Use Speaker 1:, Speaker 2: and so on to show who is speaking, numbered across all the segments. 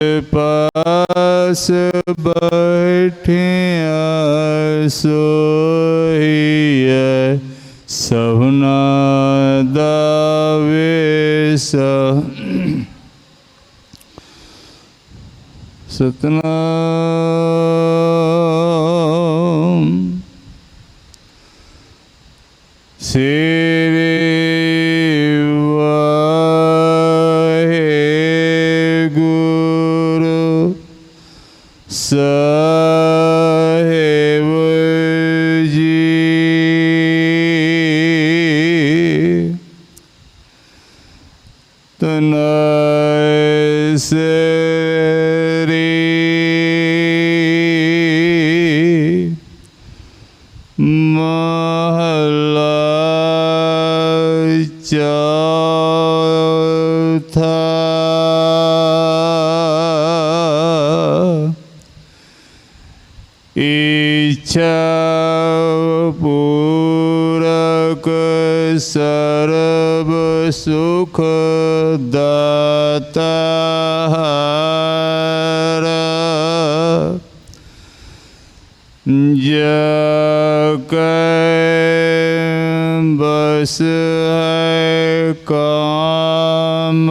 Speaker 1: ਪਾਸ ਬੈਠਿਆ ਸੋਈਐ ਸਭਨਾ ਦਾ ਵੇਸ ਸਤਨਾਮ ਸਾਹਿਬ ਜੀ। ਤਨੈ ਸਰੀ। ਮਹਲਾ ਚੌਥਾ ਇੱਛਾ ਪੂਰਕ ਸਰਬ ਸੁਖ ਦਾਤਾ ਜੈ ਬਸ ਹੈ ਕਾਮ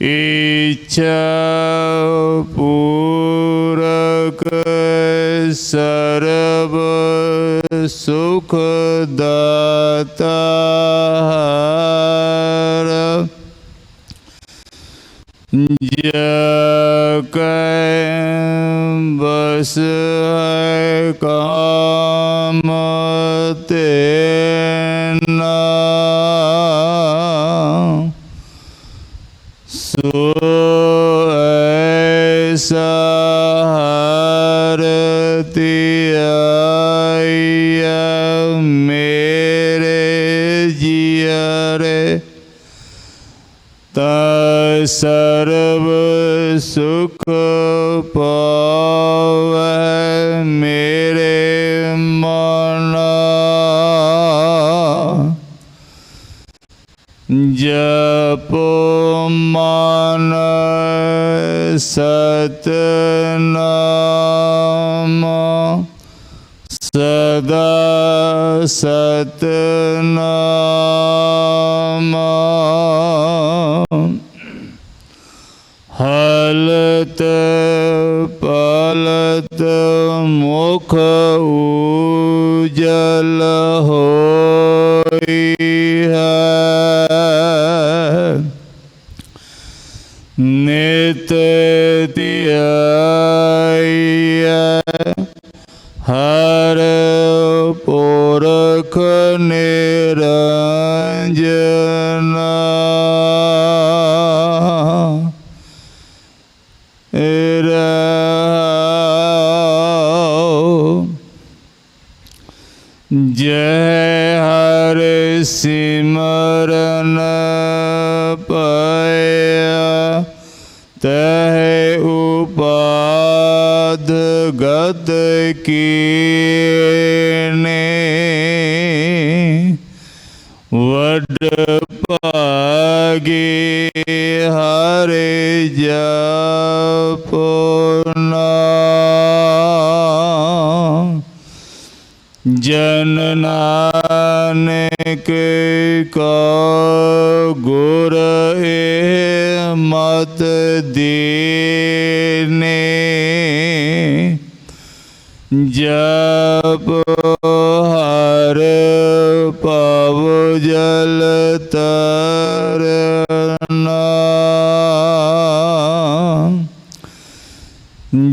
Speaker 1: ਇੱਛਾ ਪੂਰਕ ਸਰਬ ਸੁਖ ਦਾਤਾ ਜਾ ਕੈ ਬਸ ਹੈ ਕਾਮ ਤੇਨਾ ਸੋ ਐਸਾ ਹਰ ਧਿਆਇ ਮੇਰੇ ਜੀਆ ਰੇ ਤਾ ਸਰਬ ਸੁਖ ਪਾਵੈ ਮੇਰੇ ਮਨ ਜਪ ਸਤਨਾਮ ਸਦਾ ਸਤਨਾਮ। ਹਲਤ ਪਲਤ ਮੁਖ ਉਜਲ ਹੋਈ ਹੈ। ਨਿਤ ਧਿਆਈਐ ਹਰ ਪੁਰਖ ਨਿਰੰਜਨਾ। ਰਹਾਉ ਜੈ ਹਰ ਸਿਮਰਨ ਪਾਇਆ ਗਦ ਗਤ ਕੀਨੇ ਵਡ ਭਾਗੇ ਹਰੇ ਜਪਨਾ ਜਨ ਨਾਨਕ ਕੋ ਗੁਰ ਏ ਮਤ ਦੀਨੇ ਜਪ ਹਰ ਪਵ ਜਲ ਤਰਨਾ।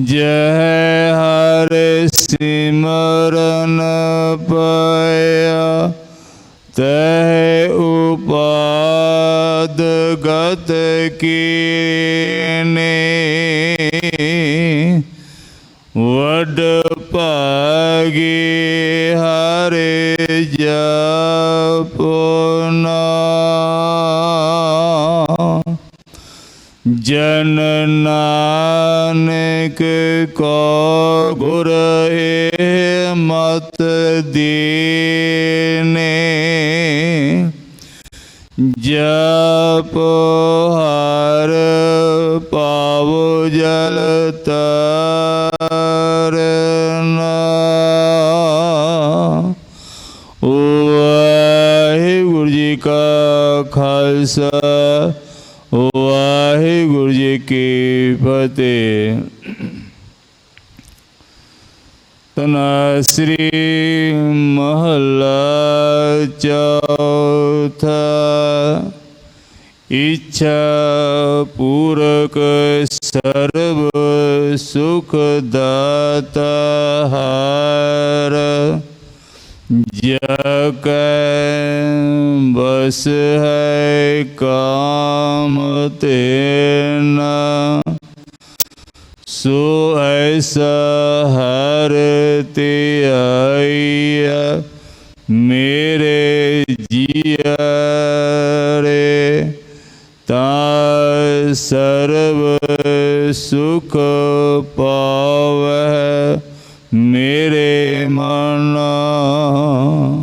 Speaker 1: ਜੈ ਹਰ ਸਿਮਰਨ ਹੋਇਆ ਤੈ ਉਪਾਦ ਗਤ ਕੀਨੇ। ਵਡ ਭਾਗੇ ਹਰੇ ਜਪਨਾ ਜਨ ਨਾਨਕ ਕੋ ਗੁਰ ਏ ਮਤ ਦੀਨੇ। ਜਪ ਹਰ ਪਾਵ ਜਲ ਤਰਨਾ ਖਾਲਸਾ, ਵਾਹਿਗੁਰੂ ਜੀ ਕੀ ਫਤਿਹ। ਤਨਾ ਸ੍ਰੀ ਮਹਲਾ ਚੌਥਾ, ਇੱਛਾ ਪੂਰਕ ਸਰਬ ਸੁਖ ਦਾਤਾ ਹਾਰ। ਜਕੈ ਬਸ ਹੈ ਕਾਮ ਤੇਨਾ ਸੋ ਐਸਾ ਹਰ ਤੇ ਆਈਆ ਮੇਰੇ ਜੀਅ ਰੇ ਤਾ ਸਰਬ ਸੁਖ